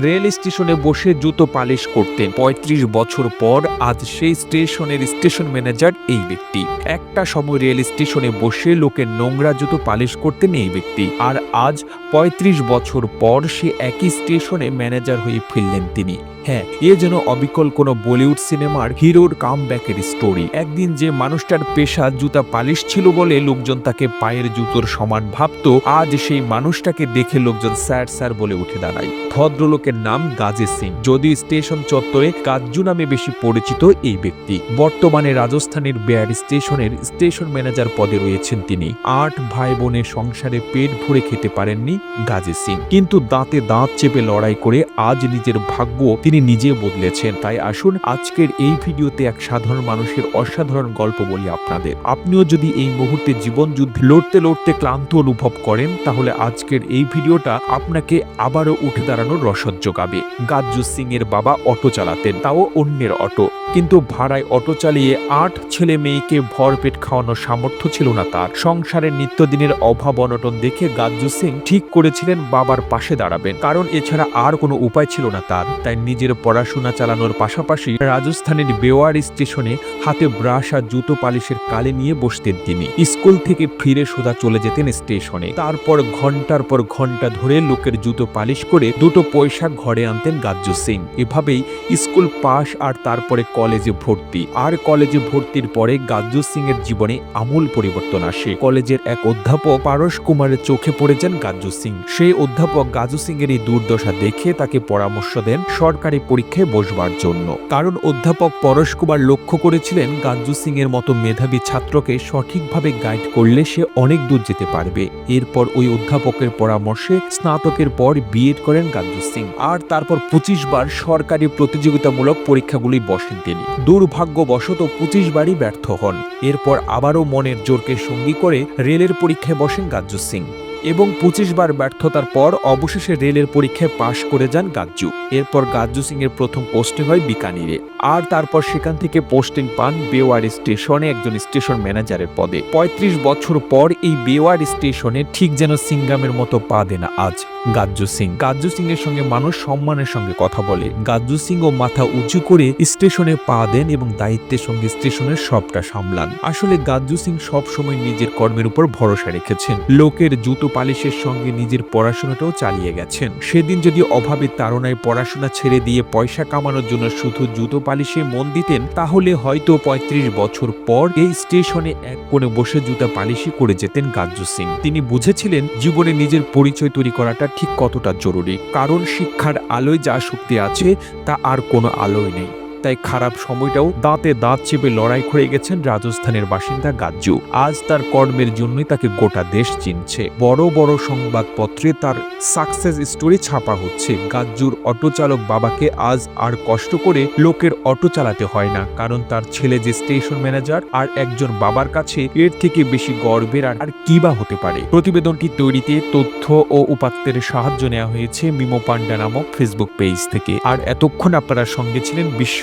Rail স্টেশনে বসে জুতো পালিশ করতেন। ৩৫ বছর পর আজ সেই স্টেশনের স্টেশন ম্যানেজার এই ব্যক্তি। একটা সময় রেল স্টেশনে বসে লোকের নোংরা জুতো পালিশ করতেন এই ব্যক্তি। আর আজ ৩৫ বছর পর সে একই স্টেশনে ম্যানেজার হয়ে ফিরলেন তিনি। হ্যাঁ এ যেন অবিকল কোনো বলিউড সিনেমার হিরোর কাম ব্যাকের স্টোরি। একদিন যে মানুষটার পেশা জুতা পালিশ ছিল বলে লোকজন তাকে পায়ের জুতোর সমান ভাবত, আজ সেই মানুষটাকে দেখে লোকজন স্যার স্যার বলে উঠে দাঁড়ায়। ভদ্রলোকের নাম গাজী সিং। যদিও স্টেশন চত্বরে কাজ্জু নামে বেশি পরিচিত এই ব্যক্তি। বর্তমানে রাজস্থানের বেয়ার স্টেশনের স্টেশন ম্যানেজার পদে রয়েছেন তিনি। আট ভাই বোনের সংসারে পেট ভরে খেতে পারেননি গাজী সিং। কিন্তু দাঁতে দাঁত চেপে লড়াই করে আজ নিজের ভাগ্য তিনি নিজে বদলেছেন। তাই আসুন আজকের এই ভিডিওতে এক সাধারণ মানুষের অসাধারণ গল্প বলি আপনাদের। আপনিও যদি এই মুহূর্তে জীবন যুদ্ধে লড়তে লড়তে ক্লান্ত অনুভব করেন, তাহলে আজকের এই ভিডিওটা আপনাকে আবারও উঠে দাঁড়ানোর রসদ যোগাবে। গাজ্জু সিং এর বাবা অটো চালাতেন, তাও অন্যের অটো। কিন্তু ভাড়ায় অটো চালিয়ে আট ছেলে মেয়েকে ভরপেট খাওয়ানোর সামর্থ্য ছিল না তার। সংসারের নিত্যদিনের অভাব অনটন দেখে গাজ্জু সিং ঠিক করেছিলেন বাবার পাশে দাঁড়াবেন। কারণ এছাড়া আর কোনো উপায় ছিল না তার। তাই নিজের পড়াশোনা চালানোর পাশাপাশি রাজস্থানের বেওয়ার স্টেশনে হাতে ব্রাশ আর জুতো পালিশের কালে নিয়ে বসতেন তিনি। স্কুল থেকে ফিরে সোজা চলে যেতেন স্টেশনে। তারপর ঘণ্টার পর ঘণ্টা ধরে লোকের জুতো পালিশ করে দুটো পয়সা ঘরে আনতেন গাজ্জু সিং। এভাবেই স্কুল পাস আর তারপরে কলেজে ভর্তি। আর কলেজে ভর্তির পরে গাজ্জু সিং এর জীবনে আমূল পরিবর্তন আসে। কলেজের এক অধ্যাপক পারস কুমারের চোখে পড়ে যান গাজ্জু সিং। সেই অধ্যাপক গাজু সিং এর এই দুর্দশা দেখে তাকে পরামর্শ দেন সরকারি পরীক্ষায় বসবার জন্য। কারণ অধ্যাপক পরশ কুমার লক্ষ্য করেছিলেন গাজ্জু সিং এর মতো মেধাবী ছাত্রকে সঠিকভাবে গাইড করলে সে অনেক দূর যেতে পারবে। এরপর ওই অধ্যাপকের পরামর্শে স্নাতকের পর বিএড করেন গাজ্জু সিং। আর তারপর পঁচিশ বার সরকারি প্রতিযোগিতামূলক পরীক্ষাগুলি বসেন তিনি। দুর্ভাগ্যবশত পঁচিশ বারই ব্যর্থ হন। এরপর আবারও মনের জোরকে সঙ্গী করে রেলের পরীক্ষায় বসেন গাজ্জু সিং। এবং পঁচিশ বার ব্যর্থতার পর অবশেষে রেলের পরীক্ষায় পাশ করে যান গাজ্জু। এরপর গাজ্জু সিং এর প্রথম পোস্টিং হয় বিকানিরে। আর তারপর সেখান থেকে পোস্টিং পান বেওয়ার স্টেশনে একজন স্টেশন ম্যানেজারের পদে। ৩৫ বছর পর এই বেওয়ার স্টেশনে ঠিক যেন সিংগামের মতো পা দেনা আজ গাজ্জু সিং। গাজ্জু সিং এর সঙ্গে মানুষ সম্মানের সঙ্গে কথা বলে। গাজ্জু সিং ও মাথা উঁচু করে স্টেশনে পা দেন এবং দায়িত্বের সঙ্গে স্টেশনের সবটা সামলান। আসলে গাজ্জু সিং সব সময় নিজের কর্মের উপর ভরসা রেখেছেন। লোকের জুতো পালিশের সঙ্গে নিজের পড়াশোনাটাও চালিয়ে গেছেন। সেদিন যদি অভাবে তাড়নায় পড়াশোনা ছেড়ে দিয়ে পয়সা কামানোর জন্য শুধু জুতো পালিশে মন দিতেন, তাহলে হয়তো ৩৫ বছর পর এই স্টেশনে এক কোণে বসে জুতা পালিশি করে যেতেন গাজ্জু সিং। তিনি বুঝেছিলেন জীবনে নিজের পরিচয় তৈরি করাটা ঠিক কতটা জরুরি, কারণ শিক্ষার আলোয় যা শক্তি আছে, তা আর কোনো আলোয় নেই। তাই খারাপ সময়টাও দাঁতে দাঁত চেপে লড়াই করে গেছেন রাজস্থানের বাসিন্দা গাজ্জু। আজ তার কর্মের জন্যই তাকে গোটা দেশ চিনছে। বড় বড় সংবাদপত্রে তার সাকসেস স্টোরি ছাপা হচ্ছে। গাজ্জুর অটো চালক বাবাকে আজ আর কষ্ট করে লোকের অটো চালাতে হয় না, কারণ তার ছেলে যে স্টেশন ম্যানেজার আর একজন বাবার কাছে এর থেকে বেশি গর্বের আর কি বা হতে পারে? প্রতিবেদনটি তৈরিতে তথ্য ও উপাত্তের সাহায্য নেওয়া হয়েছে মিমো পান্ডা নামক ফেসবুক পেজ থেকে। আর এতক্ষণ আপনারা সঙ্গে ছিলেন বিশ্ব